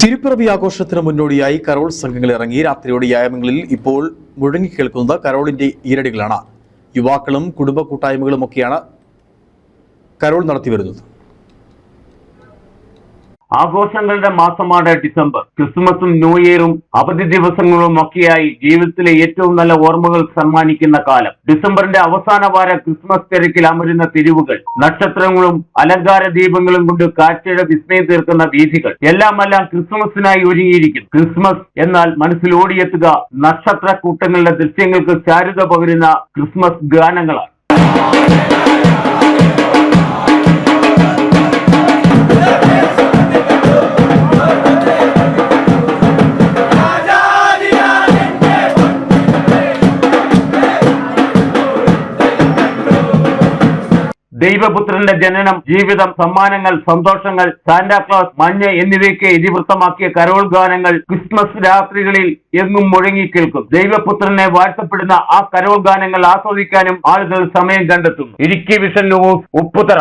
തിരുപ്പിറവി ആഘോഷത്തിന് മുന്നോടിയായി കരോൾ സംഘങ്ങൾ ഇറങ്ങി രാത്രിയോടെ വ്യായാമങ്ങളിൽ ഇപ്പോൾ മുഴങ്ങിക്കേൾക്കുന്നത് കരോളിന്റെ ഈരടികളാണ്. യുവാക്കളും കുടുംബ കൂട്ടായ്മകളും ഒക്കെയാണ് കരോൾ നടത്തിവരുന്നത്. ആഘോഷങ്ങളുടെ മാസമാണ് ഡിസംബർ. ക്രിസ്മസും ന്യൂ ഇയറും അവധി ദിവസങ്ങളും ഒക്കെയായി ജീവിതത്തിലെ ഏറ്റവും നല്ല ഓർമ്മകൾ സമ്മാനിക്കുന്ന കാലം. ഡിസംബറിന്റെ അവസാന വാര ക്രിസ്മസ് തിരക്കിൽ അമരുന്ന തിരിവുകൾ നക്ഷത്രങ്ങളും അലങ്കാര ദീപങ്ങളും കൊണ്ട് കാഴ്ചയുടെ വിസ്മയം തീർക്കുന്ന വീഥികൾ. എല്ലാമെല്ലാം ക്രിസ്മസിനായി ഒരുങ്ങിയിരിക്കും. ക്രിസ്മസ് എന്നാൽ മനസ്സിൽ ഓടിയെത്തുക നക്ഷത്ര കൂട്ടങ്ങളുടെ ദൃശ്യങ്ങൾക്ക് ചാരുത പകരുന്ന ക്രിസ്മസ് ഗാനങ്ങളാണ്. ദൈവപുത്രന്റെ ജനനം ജീവിതം സമ്മാനങ്ങൾ സന്തോഷങ്ങൾ സാന്റാക്ലാസ് മഞ്ഞ് എന്നിവയ്ക്ക് ഇതിവൃത്തമാക്കിയ കരോൾ ഗാനങ്ങൾ ക്രിസ്മസ് രാത്രികളിൽ എന്നും മുഴങ്ങി കേൾക്കും. ദൈവപുത്രനെ വാഴ്ത്തപ്പെടുന്ന ആ കരോൾ ഗാനങ്ങൾ ആസ്വദിക്കാനും ആളുകൾ സമയം കണ്ടെത്തുന്നു. Idukki vision news Upputhara.